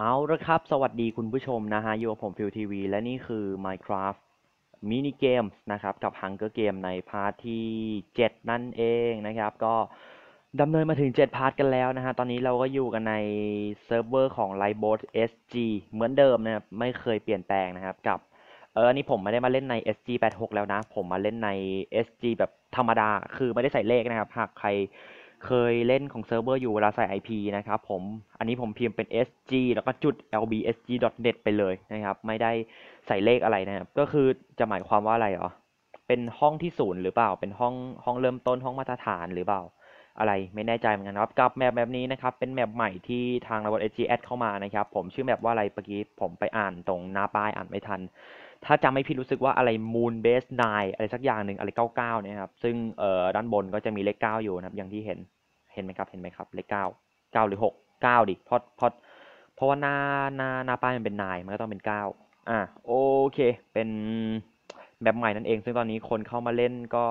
เอาละครับ สวัสดีคุณผู้ชมนะฮะอยู่กับผมฟิวทีวีและนี่คือ Minecraft มินิเกมนะครับ กับ Hunger Game ในพาร์ทที่ 7 นั่นเองนะครับ ก็ดำเนินมาถึง 7 พาร์ทกันแล้วนะฮะ ตอนนี้เราก็อยู่กันในเซิร์ฟเวอร์ของ l i b o a t SG เหมือนเดิมนะครับ ไม่เคยเปลี่ยนแปลงนะครับกับ เอออันนี้ผมไม่ได้มาเล่นใน SG 86แล้วนะ ผมมาเล่นใน SG แบบธรรมดา คือไม่ได้ใส่เลขนะครับ หากใคร เคยเล่นของเซิร์ฟเวอร์อยู่เวลาใส่ IP นะครับผม อันนี้ผมพิมพ์เป็น SG แล้วก็จุด lbsg.net ไปเลยนะครับ ไม่ได้ใส่เลขอะไรนะครับ ก็คือจะหมายความว่าอะไรอ๋อเป็นห้องที่ศูนย์หรือเปล่า เป็นห้องห้องเริ่มต้นห้องมาตรฐานหรือเปล่า อะไรไม่แน่ใจเหมือนกันครับกับแมปแบบนี้นะครับเป็นแมปใหม่ที่ทางระบบ SG add เข้ามานะครับผมชื่อแมปว่าอะไรเมื่อกี้ผมไปอ่านตรงหน้าป้ายอ่านไม่ทัน ถ้าจำไม่ผิดรู้สึกว่าอะไร Moon Base 9 อะไรสักอย่างหนึ่งอะไร 99เนี่ยครับซึ่งเอ่อด้านบนก็จะมีเลข 9 อยู่นะครับอย่างที่เห็นเห็นไหมครับเห็นไหมครับเลข 9 9 หรือ 6 9 ดิเพราะเพราะเพราะว่าหน้าหน้าหน้าป้ายมันเป็น 9 มันก็ต้องเป็น 9 อะโอเค เป็นแบบใหม่นั่นเอง ซึ่งตอนนี้คนเข้ามาเล่นก็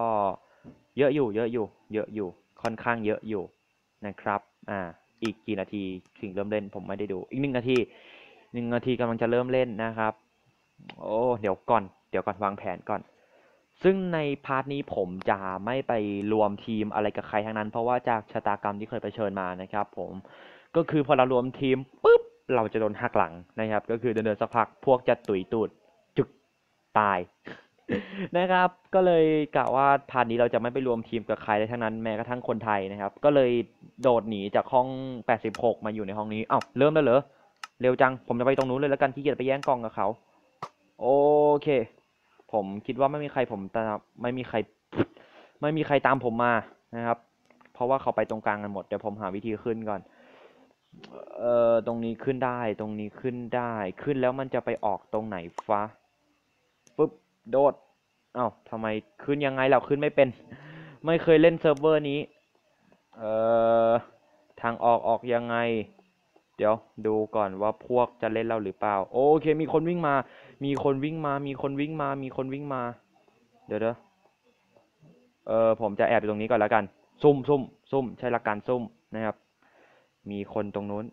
เยอะอยู่เยอะอยู่ เยอะอยู่ ค่อนข้างเยอะอยู่นะครับ อ่า อีกกี่นาทีถึงเริ่มเล่นผมไม่ได้ดู อีกหนึ่งนาทีหนึ่งนาทีกำลังจะเริ่มเล่นนะครับ โอ้ เดี๋ยวก่อน เดี๋ยวก่อนวางแผนก่อน ซึ่งในพาร์ทนี้ผมจะไม่ไปรวมทีมอะไรกับใครทั้งนั้น เพราะว่าจากชะตากรรมที่เคยไปเชิญมานะครับ ผม ก็คือพอเรารวมทีมปุ๊บ เราจะโดนหักหลังนะครับ ก็คือเดินๆสักพักพวกจะตุยตูดจึกตาย นะครับ ก็เลยกะว่าพาร์ทนี้เราจะไม่ไปรวมทีมกับใครเลยทั้งนั้นแม้กระทั่งคนไทยนะครับ ก็เลยโดดหนีจากห้อง 86 มาอยู่ในห้องนี้อ้าวเริ่มแล้วเหรอ เร็วจัง ผมจะไปตรงนู้นเลยแล้วกันที่เกียจไปแย่งกล่องกับเขา โอเค ผมคิดว่าไม่มีใครผมตามไม่มีใคร ไม่มีใครตามผมมานะครับ เพราะว่าเขาไปตรงกลางกันหมด เดี๋ยวผมหาวิธีขึ้นก่อน เอ่อ ตรงนี้ขึ้นได้ ตรงนี้ขึ้นได้ ขึ้นแล้วมันจะไปออกตรงไหนฟ้าปึ๊บ โดด เอ้าทำไมขึ้นยังไงเราขึ้นไม่เป็น ไม่เคยเล่นเซิร์ฟเวอร์นี้ เอ่อ ทางออกออกยังไง เดี๋ยวดูก่อนว่าพวกจะเล่นเราหรือเปล่า โอเคมีคนวิ่งมา มีคนวิ่งมา มีคนวิ่งมา มีคนวิ่งมา เดี๋ยวเดี๋ยวเออผมจะแอบอยู่ตรงนี้ก่อนแล้วกัน ซุ่มซุ่มซุ่มใช้หลักการซุ่มนะครับ มีคนตรงนู้น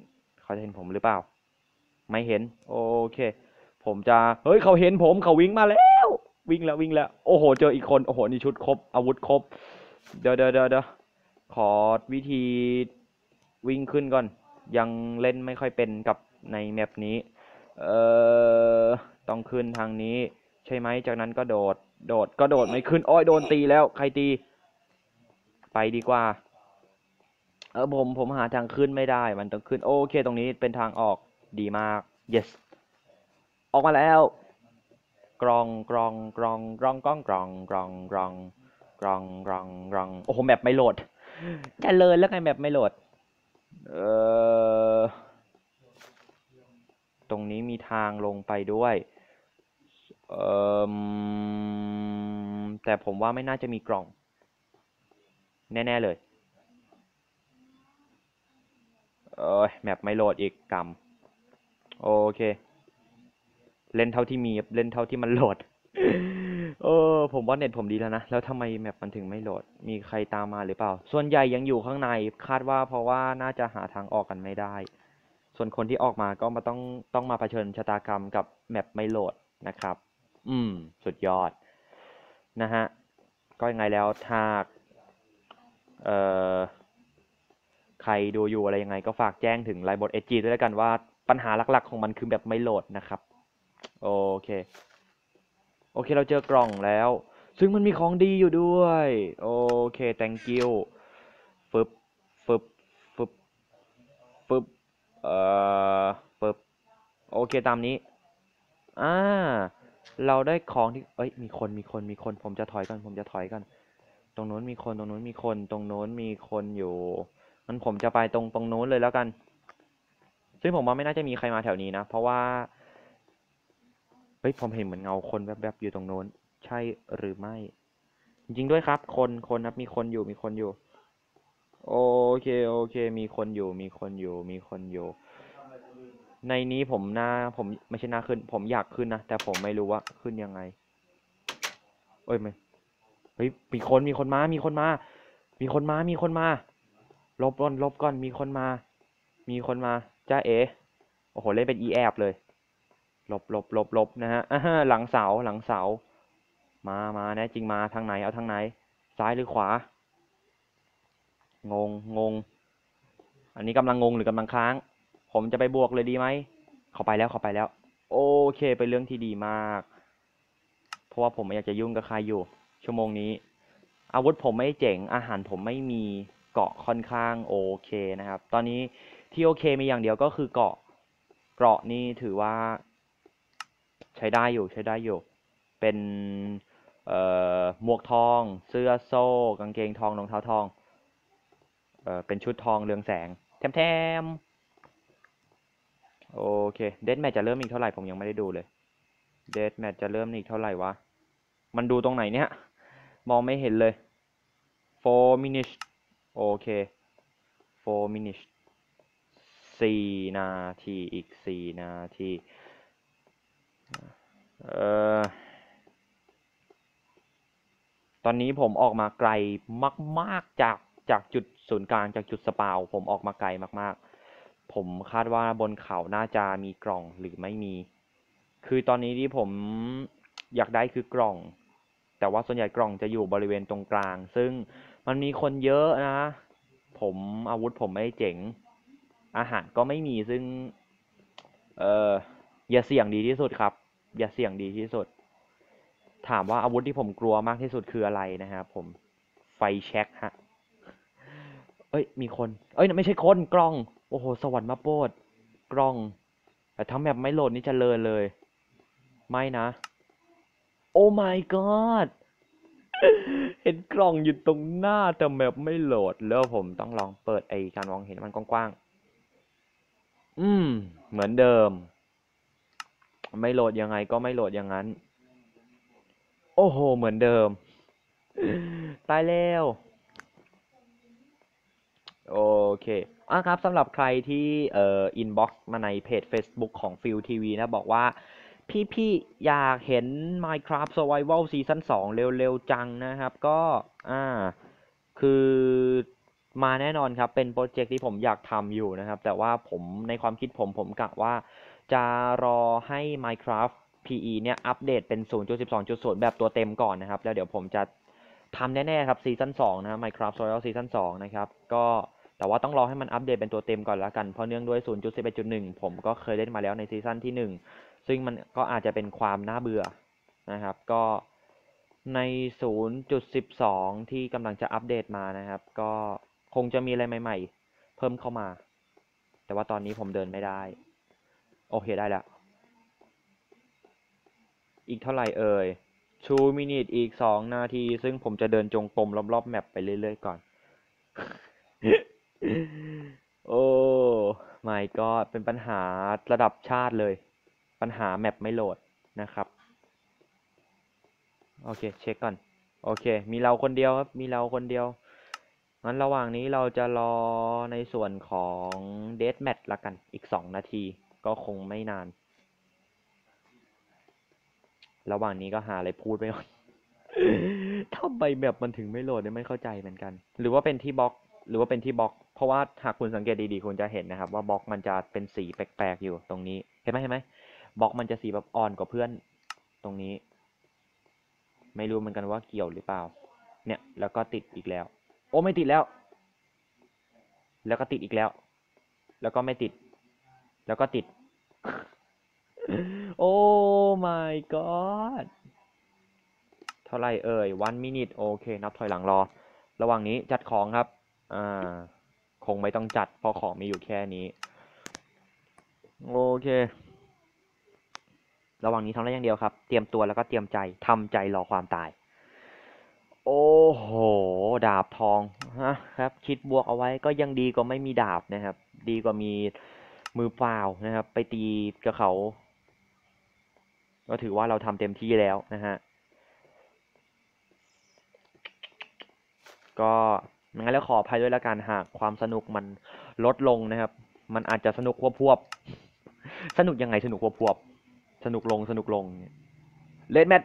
เขาจะเห็นผมหรือเปล่า ไม่เห็น โอเค ผมจะ เฮ้ย เขาเห็นผม เขาวิ่งมาแล้ว วิ่งแล้ววิ่งแล้ว โอ้โห เจออีกคน โอ้โห นี่ชุดครบ อาวุธครบเดี๋ยวเดี๋ยวเดี๋ยวเดี๋ยวขอวิธีวิ่งขึ้นก่อน ยังเล่นไม่ค่อยเป็นกับในแมปนี้ เอ่อ ต้องขึ้นทางนี้ ใช่ไหม จากนั้นก็โดด โดด ก็โดดไม่ขึ้นโอ้ยโดนตีแล้ว ใครตี ไปดีกว่า เออผม ผมหาทางขึ้นไม่ได้ มันต้องขึ้น โอเค ตรงนี้เป็นทางออก ดีมาก yes ออกมาแล้ว กรองกรองกรองกรองกรองกรองกรองกรองกรองกรองกรองโอ้โหแมปไม่โหลดจะเลยแล้วไงแมปไม่โหลด เออตรงนี้มีทางลงไปด้วย เออแต่ผมว่าไม่น่าจะมีกล่อง แน่ ๆ เลย เอยแมปไม่โหลดอีกกรรมโอเค เล่นเท่าที่มีเล่นเท่าที่มันโหลดเออผมว่าเน็ตผมดีแล้วนะ แล้วทำไมแมปมันถึงไม่โหลด มีใครตามมาหรือเปล่า ส่วนใหญ่ยังอยู่ข้างในคาดว่าเพราะว่าน่าจะหาทางออกกันไม่ได้ ส่วนคนที่ออกมาก็มาต้องต้องมาเผชิญชะตากรรมกับแมปไม่โหลดนะครับ อืม สุดยอด นะฮะ ก็ยังไงแล้วถ้าเอ่อใครดูอยู่อะไรยังไง ก็ฝากแจ้งถึงไลน์บอทเอจีด้วยแล้วกันว่าปัญหาหลักๆ ของมันคือแบบไม่โหลดนะครับ โอเค โอเคเราเจอกล่องแล้ว ซึ่งมันมีของดีอยู่ด้วย โอเค thank you ฟึบฟึบฟึบฟึบเอ่อฟึบโอเคตามนี้ อ่า เราได้ของที่ เอ้ย มีคน มีคน มีคน ผมจะถอยก่อน ผมจะถอยก่อน ตรงโน้นมีคน ตรงโน้นมีคน ตรงโน้นมีคนอยู่งั้นผมจะไปตรงตรงโน้นเลยแล้วกัน ซึ่งผมว่าไม่น่าจะมีใครมาแถวนี้นะ เพราะว่า เฮ้ยผมเห็นเหมือนเงาคนแวบๆอยู่ตรงโน้น ใช่หรือไม่ จริงๆด้วยครับ คนคนครับมีคนอยู่มีคนอยู่ โอเคโอเค มีคนอยู่ มีคนอยู่ มีคนอยู่ ในนี้ผมหน้าผมไม่ใช่หน้าขึ้น ผมอยากขึ้นนะแต่ผมไม่รู้ว่าขึ้นยังไง เอ้ยไม่เฮ้ยมีคนมีคนมา มีคนมา มีคนมา มีคนมา ลบก่อนลบก่อนมีคนมา มีคนมาจ้าเอ๋โอ้โหเล่นเป็นอีแอบเลย หลบหลบหลบหลบนะฮะอ่าฮะหลังเสาหลังเสา มามาแน่จริงมาทางไหนเอาทางไหน ซ้ายหรือขวา งงงง อันนี้กำลังงงหรือกำลังค้าง ผมจะไปบวกเลยดีไหมเขาไปแล้วเขาไปแล้ว โอเคเป็นเรื่องที่ดีมาก เพราะว่าผมไม่อยากจะยุ่งกับใครอยู่ ชั่วโมงนี้ อาวุธผมไม่เจ๋งอาหารผมไม่มีเกาะค่อนข้างโอเคนะครับ ตอนนี้ที่โอเคมีอย่างเดียวก็คือเกาะเกาะนี่ถือว่า ใช้ได้อยู่ใช้ได้อยู่ เป็นเอ่อหมวกทอง เสื้อโซ่ กางเกงทองรองเท้าทองเอ่อเป็นชุดทองเรืองแสง แถมแถมโอเค เดดแมทจะเริ่มอีกเท่าไหร่ผมยังไม่ได้ดูเลย เดดแมทจะเริ่มอีกเท่าไหร่วะ มันดูตรงไหนเนี่ย มองไม่เห็นเลย four minutes โอเค four minutes สี่นาที อีกสี่นาที เออตอนนี้ผมออกมาไกลมากๆจากจากจุดศูนย์กลางจากจุดสปาว ผมออกมาไกลมากๆ ผมคาดว่าบนเขาน่าจะมีกล่องหรือไม่มี คือตอนนี้ที่ผมอยากได้คือกล่อง แต่ว่าส่วนใหญ่กล่องจะอยู่บริเวณตรงกลาง ซึ่งมันมีคนเยอะนะ ผมอาวุธผมไม่เจ๋ง อาหารก็ไม่มีซึ่ง เอออย่าเสี่ยงดีที่สุดครับ อย่าเสี่ยงดีที่สุด ถามว่าอาวุธที่ผมกลัวมากที่สุดคืออะไรนะครับผม ไฟแช็กฮะ เอ้ย มีคน เอ้ย ไม่ใช่คน กล้อง โอ้โห สวรรค์มาโปดกล้อง แต่ถ้าแมปไม่โหลดนี่เจะเลินเลย ไม่นะ โอ้ my god เห็นกล่องอยู่ตรงหน้าแต่แมปไม่โหลด แล้วผมต้องลองเปิดไอการมองเห็นมันกว้างๆ อืม เหมือนเดิม ไม่โหลดยังไงก็ไม่โหลดอย่างนั้น โอ้โห เหมือนเดิม ตายแล้ว โอเคอะครับสำหรับใครที่เอ่ออินบ็อกซ์มาในเพจ Facebook ของ f i l TV นะ บอกว่าพี่ๆ อยากเห็น Minecraft Survival Season 2 เร็ว ๆ จังนะครับ ก็อ่าคือมาแน่นอนครับ เป็นโปรเจกต์ที่ผมอยากทำอยู่นะครับ แต่ว่าผมในความคิดผมผมกะว่า จะรอให้ Minecraft PE เนี่ยอัปเดตเป็น 0.12.0 แบบตัวเต็มก่อนนะครับ แล้วเดี๋ยวผมจะทำแน่ๆครับซีซั่น2นะ Minecraft Survival Season 2นะครับ ก็แต่ว่าต้องรอให้มันอัปเดตเป็นตัวเต็มก่อนละกัน เพราะเนื่องด้วย 0.11.1 ผมก็เคยเล่นมาแล้วในซีซั่นที่ 1 ซึ่งมันก็อาจจะเป็นความน่าเบื่อนะครับ ก็ใน 0.12 ที่กำลังจะอัปเดตมานะครับ ก็คงจะมีอะไรใหม่ ๆ เพิ่มเข้ามา แต่ว่าตอนนี้ผมเดินไม่ได้ โอเคได้แล้วอีกเท่าไหร่เอ่ย2 minute อีก2นาที ซึ่งผมจะเดินจงกรมรอบๆแมปไปเรื่อยๆก่อน โอ้ my god เป็นปัญหาระดับชาติเลย ปัญหาแมปไม่โหลดนะครับ โอเค เช็คก่อน โอเค มีเราคนเดียวครับ มีเราคนเดียว งั้นระหว่างนี้เราจะรอในส่วนของเด a แม t ละกันอีก2นาที ก็คงไม่นาน ระหว่างนี้ก็หาอะไรพูดไปก่อนทำไมแบบมันถึงไม่โหลดเนี่ยไม่เข้าใจเหมือนกัน หรือว่าเป็นที่บล็อก หรือว่าเป็นที่บล็อก เพราะว่าหากคุณสังเกตดีๆคุณจะเห็นนะครับ ว่าบล็อกมันจะเป็นสีแปลกๆอยู่ตรงนี้ เห็นไหมเห็นไหมบล็อกมันจะสีแบบอ่อนกว่าเพื่อนตรงนี้ ไม่รู้เหมือนกันว่าเกี่ยวหรือเปล่า เนี่ย แล้วก็ติดอีกแล้ว โอ้ไม่ติดแล้ว แล้วก็ติดอีกแล้ว แล้วก็ไม่ติด แล้วก็ติด โอ้ my god เท่าไรเอ่ย one minute โอเค นับถอยหลังรอ ระหว่างนี้จัดของครับ อ่า คงไม่ต้องจัด เพราะของมีอยู่แค่นี้ โอเค ระหว่างนี้ทำได้อย่างเดียวครับ เตรียมตัวแล้วก็เตรียมใจทำใจรอความตายโอ้โห ดาบทองฮะครับ คิดบวกเอาไว้ก็ยังดีกว่าไม่มีดาบนะครับ ดีกว่ามี มือเปล่านะครับ ไปตีกับเขา ก็ถือว่าเราทำเต็มที่แล้วนะฮะ ก็งั้นแล้วขออภัยด้วยละกันหากความสนุกมันลดลงนะครับ มันอาจจะสนุกควบพวบ สนุกยังไงสนุกควบพวบ สนุกลงสนุกลงเลดแมท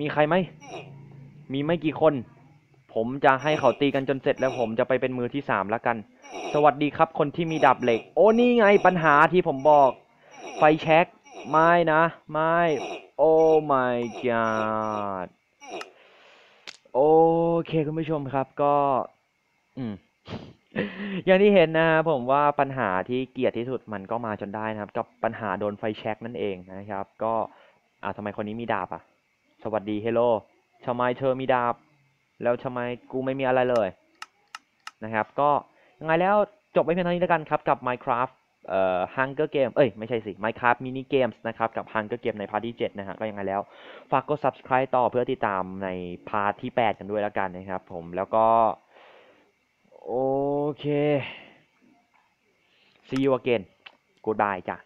มีใครไหม มีไม่กี่คน ผมจะให้เขาตีกันจนเสร็จแล้วผมจะไปเป็นมือที่สามแล้วกัน สวัสดีครับคนที่มีดาบเหล็ก โอ้นี่ไงปัญหาที่ผมบอก ไฟแช็กไม่นะไม่โอ้ my god โอเคคุณผู้ชมครับก็ อืมอย่างที่เห็นนะผมว่าปัญหาที่เกลียดที่สุดมันก็มาจนได้นะครับ กับปัญหาโดนไฟแช็กนั่นเองนะครับ ก็อ่าทำไมคนนี้มีดาบอะ สวัสดีเฮลโลทำไมเธอมีดาบ แล้วทำไมกูไม่มีอะไรเลยนะครับ ก็ยังไงแล้วจบไว้เพียงเท่านี้แล้วกันครับ กับ Minecraft เอ่อ Hunger Game เอ้ย ไม่ใช่สิ Minecraft Mini Games นะครับ กับ Hunger Game ในพาร์ทที่ 7 นะฮะ ก็ยังไงแล้ว ฝากกด subscribe ต่อเพื่อติดตามในพาร์ทที่ 8 กันด้วยแล้วกันนะครับผมแล้วก็ โอเค see you again goodbye จ้ะ